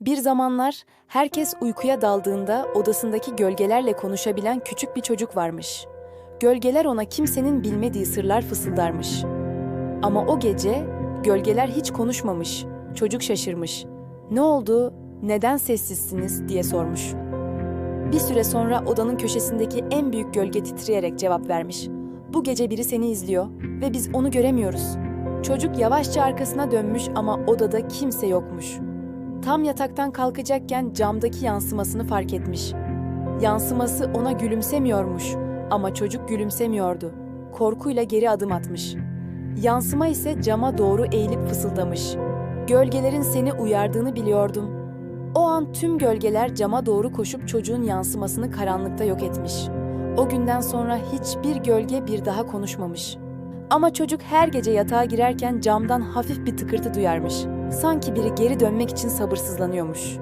Bir zamanlar herkes uykuya daldığında odasındaki gölgelerle konuşabilen küçük bir çocuk varmış. Gölgeler ona kimsenin bilmediği sırlar fısıldarmış. Ama o gece gölgeler hiç konuşmamış. Çocuk şaşırmış. Ne oldu? Neden sessizsiniz diye sormuş. Bir süre sonra odanın köşesindeki en büyük gölge titreyerek cevap vermiş. Bu gece biri seni izliyor ve biz onu göremiyoruz. Çocuk yavaşça arkasına dönmüş ama odada kimse yokmuş. Tam yataktan kalkacakken camdaki yansımasını fark etmiş. Yansıması ona gülümsemiyormuş ama çocuk gülümsemiyordu. Korkuyla geri adım atmış. Yansıma ise cama doğru eğilip fısıldamış. Gölgelerin seni uyardığını biliyordum. O an tüm gölgeler cama doğru koşup çocuğun yansımasını karanlıkta yok etmiş. O günden sonra hiçbir gölge bir daha konuşmamış. Ama çocuk her gece yatağa girerken camdan hafif bir tıkırtı duyarmış. Sanki biri geri dönmek için sabırsızlanıyormuş.